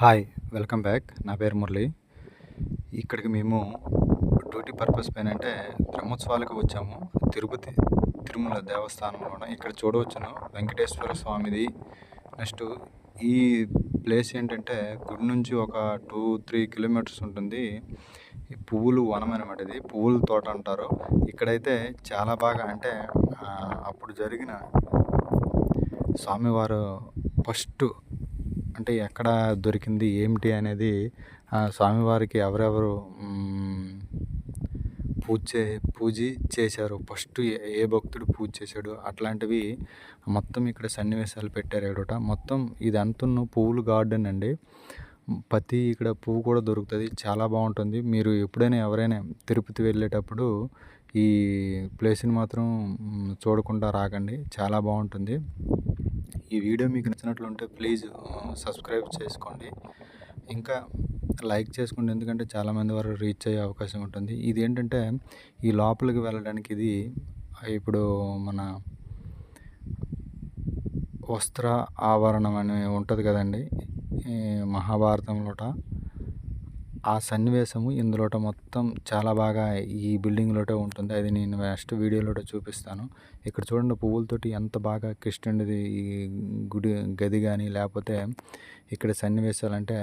Hi welcome back. నా పేరు మురళి. ఇక్కడికి మేము డ్యూటీ పర్పస్ పైన అంటే బ్రహ్మోత్సవాలకు వచ్చాము. తిరుపతి తిరుమల దేవస్థానంలో ఇక్కడ చూడవచ్చును. వెంకటేశ్వర స్వామిది. నెక్స్ట్ ఈ ప్లేస్ ఏంటంటే గుడి నుంచి ఒక టూ త్రీ కిలోమీటర్స్ ఉంటుంది. ఈ పువ్వులు వనం అనమాట ఇది. పువ్వుల తోట అంటారు. ఇక్కడైతే చాలా బాగా అంటే అప్పుడు జరిగిన స్వామివారు ఫస్ట్ అంటే ఎక్కడ దొరికింది ఏమిటి అనేది స్వామివారికి ఎవరెవరు పూజ చే పూజ చేశారు ఫస్ట్ ఏ భక్తుడు పూజ చేశాడు అట్లాంటివి మొత్తం ఇక్కడ సన్నివేశాలు పెట్టారు ఎడట మొత్తం ఇది అంతున్న పువ్వులు గార్డెన్ అండి. ప్రతి ఇక్కడ పువ్వు కూడా దొరుకుతుంది చాలా బాగుంటుంది. మీరు ఎప్పుడైనా ఎవరైనా తిరుపతి వెళ్ళేటప్పుడు ఈ ప్లేస్ని మాత్రం చూడకుండా రాకండి చాలా బాగుంటుంది. ఈ వీడియో మీకు నచ్చినట్లుంటే ప్లీజ్ సబ్స్క్రైబ్ చేసుకోండి. ఇంకా లైక్ చేసుకోండి ఎందుకంటే చాలామంది వరకు రీచ్ అయ్యే అవకాశం ఉంటుంది. ఇది ఏంటంటే ఈ లోపలికి వెళ్ళడానికి ఇది ఇప్పుడు మన వస్త్ర ఆవరణం అని ఉంటుంది కదండి మహాభారతంలోట. ఆ సన్నివేశము ఇందులో మొత్తం చాలా బాగా ఈ బిల్డింగ్లోటే ఉంటుంది. అది నేను నెక్స్ట్ వీడియోలో చూపిస్తాను. ఇక్కడ చూడండి పువ్వులతోటి ఎంత బాగా కృష్ణుడిది ఈ గుడి గది కానీ లేకపోతే ఇక్కడ సన్నివేశాలు అంటే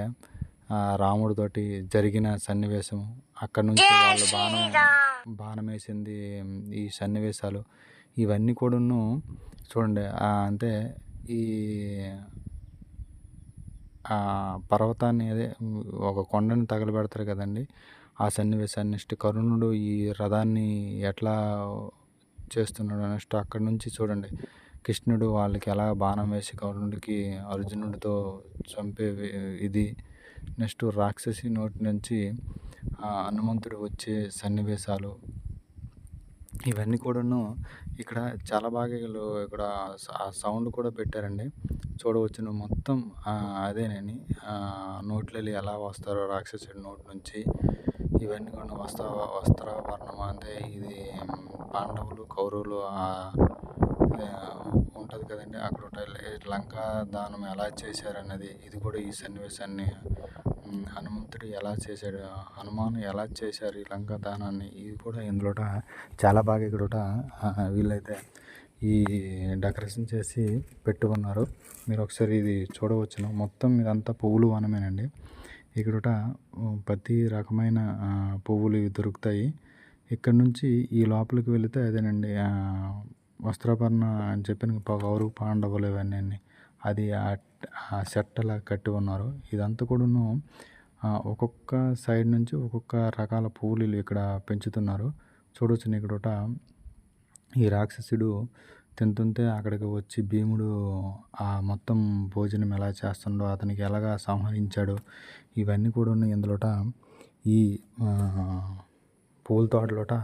రాముడితోటి జరిగిన సన్నివేశం అక్కడ నుంచి వాళ్ళు బాణం బాణం వేసింది ఈ సన్నివేశాలు. ఇవన్నీ కూడాను చూడండి అంటే ఈ పర్వతాన్ని అదే ఒక కొండని తగలబెడతారు కదండి. ఆ సన్నివేశాన్ని నెక్స్ట్ కరుణుడు ఈ రథాన్ని ఎట్లా చేస్తున్నాడు నెక్స్ట్ అక్కడ నుంచి చూడండి. కృష్ణుడు వాళ్ళకి ఎలా బాణం వేసి కరుణుడికి అర్జునుడితో చంపే ఇది నెక్స్ట్ రాక్షసి నోటి నుంచి హనుమంతుడు వచ్చే సన్నివేశాలు ఇవన్నీ కూడాను ఇక్కడ చాలా బాగా వీళ్ళు ఇక్కడ సౌండ్ కూడా పెట్టారండి. చూడవచ్చును. మొత్తం అదేనని నోట్లలో ఎలా వస్తారో రాక్షసుడి నోటి నుంచి ఇవన్నీ కూడా వస్త్ర వస్త్రాభరణం అంటే ఇది పాండవులు కౌరవులు ఉంటుంది కదండి. అక్కడ లంకా దానం ఎలా చేశారన్నది ఇది కూడా ఈ సన్నివేశాన్ని హనుమంతుడు ఎలా చేశాడు హనుమాన్ ఎలా చేశారు ఈ లంకా దానాన్ని ఇది కూడా ఇందులో చాలా బాగా ఇక్కడ వీళ్ళైతే ఈ డెకరేషన్ చేసి పెట్టుకున్నారు. మీరు ఒకసారి ఇది చూడవచ్చును. మొత్తం ఇదంతా పువ్వులు వనమేనండి. ఇక్కడ ప్రతి రకమైన పువ్వులు ఇవి దొరుకుతాయి. ఇక్కడ నుంచి ఈ లోపలికి వెళితే అదేనండి వస్త్రాభరణ అని చెప్పిన కౌరవ పాండవులు ఇవన్నీ అది ఆ సెట్ కట్టి ఉన్నారు. ఇదంతా కూడాను ఒక్కొక్క సైడ్ నుంచి ఒక్కొక్క రకాల పువ్వులు ఇక్కడ పెంచుతున్నారు. చూడవచ్చు ఇక్కడ ఈ రాక్షసుడు తింటుంటే అక్కడికి వచ్చి భీముడు ఆ మొత్తం భోజనం ఎలా చేస్తుండో అతనికి ఎలాగా సంహరించాడు ఇవన్నీ కూడా ఇందులోట ఈ పూల తోటలోట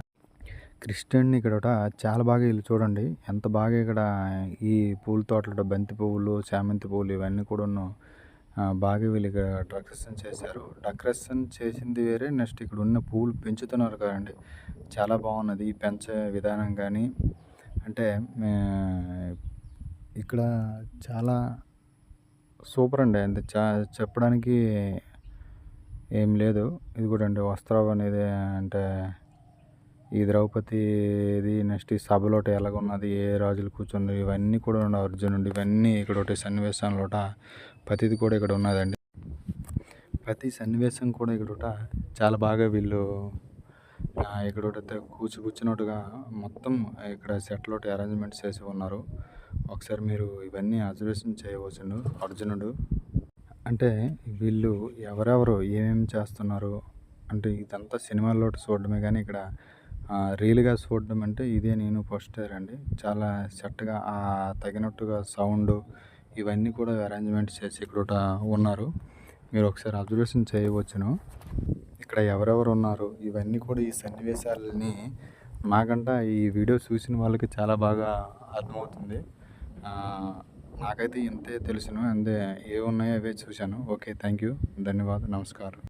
క్రిస్టియన్ ఇక్కడ చాలా బాగా వీళ్ళు చూడండి. ఎంత బాగా ఇక్కడ ఈ పూల తోటలో బంతి పువ్వులు చామంతి పువ్వులు ఇవన్నీ కూడా బాగా వీళ్ళు ఇక్కడ డెకరేషన్ చేశారు. డెకరేషన్ చేసింది వేరే నెక్స్ట్ ఇక్కడ ఉన్న పువ్వులు పెంచుతున్నారు కదండి. చాలా బాగున్నది. పెంచే విధానం కానీ అంటే ఇక్కడ చాలా సూపర్ అండి. అంటే చా చెప్పడానికి ఏం లేదు. ఇది కూడా అండి వస్త్రం అనేది అంటే ఈ ద్రౌపదిది నెక్స్ట్ ఈ సభలోట ఎలాగున్నది ఏ రాజులు కూర్చున్నారు ఇవన్నీ కూడా ఉన్నాయి అర్జునుడు ఇవన్నీ ఇక్కడ ఒకటి సన్నివేశంలోట ప్రతిది కూడా ఇక్కడ ఉన్నదండి. ప్రతి సన్నివేశం కూడా ఇక్కడ చాలా బాగా వీళ్ళు ఇక్కడ కూర్చు కూర్చున్నట్టుగా మొత్తం ఇక్కడ సెట్లో అరేంజ్మెంట్స్ చేసి ఉన్నారు. ఒకసారి మీరు ఇవన్నీ అబ్జర్వేషన్ చేయవచ్చును అర్జునుడు. అంటే వీళ్ళు ఎవరెవరు ఏమేమి చేస్తున్నారు? అంటే ఇదంతా సినిమాల్లో చూడడమే కానీ ఇక్కడ రీల్గా చూడడం అంటే ఇదే నేను ఫస్ట్ టైం అండి. చాలా సెట్గా తగినట్టుగా సౌండ్ ఇవన్నీ కూడా అరేంజ్మెంట్ చేసి ఇక్కడ ఉన్నారు. మీరు ఒకసారి అబ్జర్వేషన్ చేయవచ్చును. ఇక్కడ ఎవరెవరు ఉన్నారు ఇవన్నీ కూడా ఈ సన్నివేశాలని నాకంట ఈ వీడియో చూసిన వాళ్ళకి చాలా బాగా అర్థమవుతుంది. నాకైతే ఇంతే తెలుసును అంతే ఏ ఉన్నాయో అవే చూశాను. ఓకే థ్యాంక్ యూ ధన్యవాదాలు. నమస్కారం.